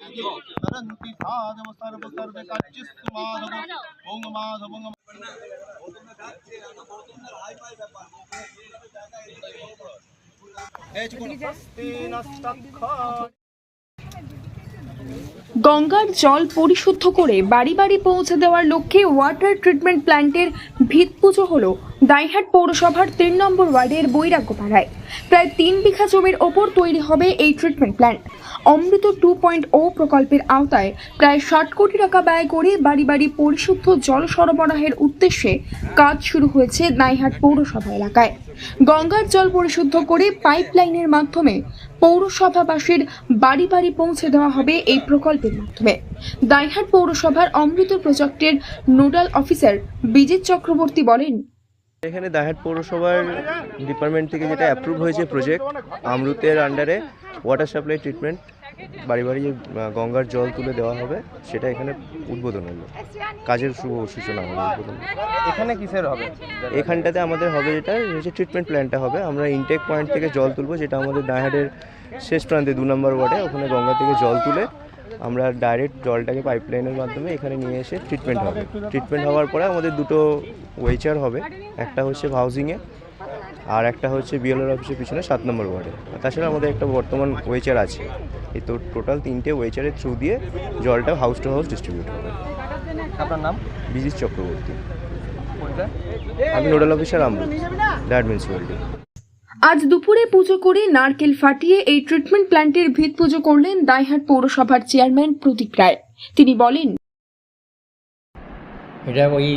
तरन्ति साधव सर्व सर्व काचिस्तु माधव ओम माधव ओम গঙ্গার জল পরিশুদ্ধ করে বাড়ি বাড়ি পৌঁছে দেওয়ার লক্ষ্যে ওয়াটার ট্রিটমেন্ট প্ল্যান্টের ভিত পুজো হল দাইহাট পৌরসভার তিন নম্বর ওয়ার্ডের বৈরাগ্যপাড়ায় প্রায় তিন বিঘা জমির ওপর তৈরি হবে এই treatment plant Amrut two point O প্রকল্পের আওতায় প্রায় ষাট কোটি টাকা ব্যয় করে বাড়ি বাড়ি পরিশুদ্ধ জল সরবরাহের উদ্দেশ্যে কাজ শুরু হয়েছে দাইহাট পৌরসভা এলাকায়। গঙ্গার জল পরিশুদ্ধ করে পাইপলাইনের মাধ্যমে পৌরসভাবাসীর বাড়ি বাড়ি পৌঁছে দেওয়া হবে এই প্রকল্পের মাধ্যমে। দাইহাট পৌরসভার অমৃত প্রজেক্টের নোডাল অফিসার বিজিৎ চক্রবর্তী বলেন, এখানে দাহাট পৌরসভার ডিপার্টমেন্ট থেকে যেটা অ্যাপ্রুভ হয়েছে প্রজেক্ট আমরুতের আন্ডারে ওয়াটার সাপ্লাই ট্রিটমেন্ট বাড়ি বাড়ি যে, গঙ্গার জল তুলে দেওয়া হবে সেটা এখানে উদ্বোধন হলো। কাজের শুভ সূচনা হলো উদ্বোধন। এখানে কিসের হবে? এখানটাতে আমাদের হবে যেটা হচ্ছে ট্রিটমেন্ট প্ল্যানটা হবে। আমরা ইনটেক পয়েন্ট থেকে জল তুলবো যেটা আমাদের দাহাটের শেষ প্রান্তে দু নম্বর ওয়ার্ডে ওখানে গঙ্গা থেকে জল তুলে আমরা ডাইরেক্ট জলটাকে পাইপলাইনের মাধ্যমে এখানে নিয়ে এসে ট্রিটমেন্ট হবে। ট্রিটমেন্ট হওয়ার পরে আমাদের দুটো ওয়েচার হবে একটা হচ্ছে হাউজিংয়ে আর একটা হচ্ছে বিএলআর অফিসের পিছনে সাত নম্বর ওয়ার্ডে তাছাড়া আমাদের একটা বর্তমান ওয়েচার আছে। এই তো টোটাল তিনটে ওয়েচারের থ্রু দিয়ে জলটা হাউস টু হাউস ডিস্ট্রিবিউট হবে। আপনার নাম? বিজিৎ চক্রবর্তী। আমি nodal officer Amrut that municipality আজ দুপুরে পুজো করে নারকেল ফাটিয়ে এই ট্রিটমেন্ট প্ল্যান্টের ভিত পুজো করলেন দাইহাট পৌরসভার চেয়ারম্যান প্রতীক রায়। তিনি বলেন এটা ওই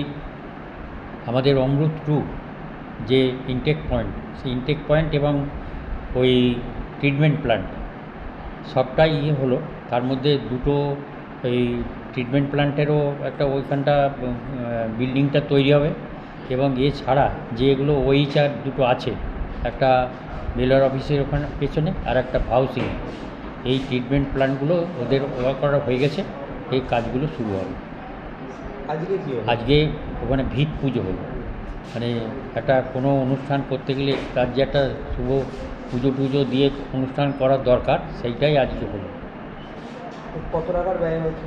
আমাদের অমৃত টু যে ইনটেক পয়েন্ট সেই ইনটেক পয়েন্ট এবং ওই ট্রিটমেন্ট প্ল্যান্ট সবটাই ইয়ে হলো। তার মধ্যে দুটো এই ট্রিটমেন্ট প্ল্যান্টেরও একটা ওইখানটা বিল্ডিংটা তৈরি হবে এবং এছাড়া যেগুলো ওইচার দুটো আছে একটা বেলার অফিসের ওখানে পেছনে আর একটা হাউসিং এই ট্রিটমেন্ট প্ল্যান্টগুলো ওদের ওয়ার্ক করা হয়ে গেছে এই কাজগুলো শুরু হবে। আজকে আজকে ওখানে ভিত পুজো হলো মানে একটা কোনো অনুষ্ঠান করতে গেলে তার যে একটা শুভ পুজো টুজো দিয়ে অনুষ্ঠান করার দরকার সেইটাই আজকে হলো। কত টাকার ব্যয় হয়েছে?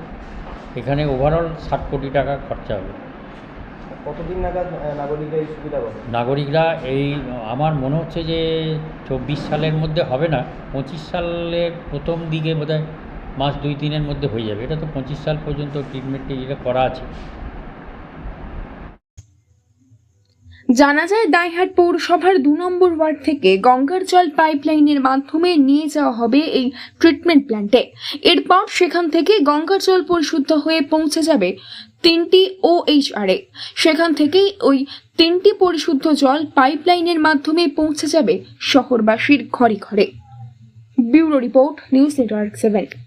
এখানে ওভারঅল ষাট কোটি টাকা খরচা হবে। কতদিন নাগাদ নাগরিকরা এই সুবিধা পাবে? নাগরিকরা এই আমার মনে হচ্ছে যে চব্বিশ সালের মধ্যে হবে না পঁচিশ সালের প্রথম দিকে বোধহয় মাস দুই তিনের মধ্যে হয়ে যাবে। এটা তো পঁচিশ সাল পর্যন্ত ট্রিটমেন্টে এটা করা আছে। জানা যায় দাইহাট পৌরসভার দু নম্বর ওয়ার্ড থেকে গঙ্গার জল পাইপলাইনের মাধ্যমে নিয়ে যাওয়া হবে এই ট্রিটমেন্ট প্ল্যান্টে এরপর সেখান থেকে গঙ্গার জল পরিশুদ্ধ হয়ে পৌঁছে যাবে তিনটি ওএইচআরে সেখান থেকেই ওই তিনটি পরিশুদ্ধ জল পাইপলাইনের মাধ্যমে পৌঁছে যাবে শহরবাসীর ঘরে ঘরে। Bureau report, news network seven.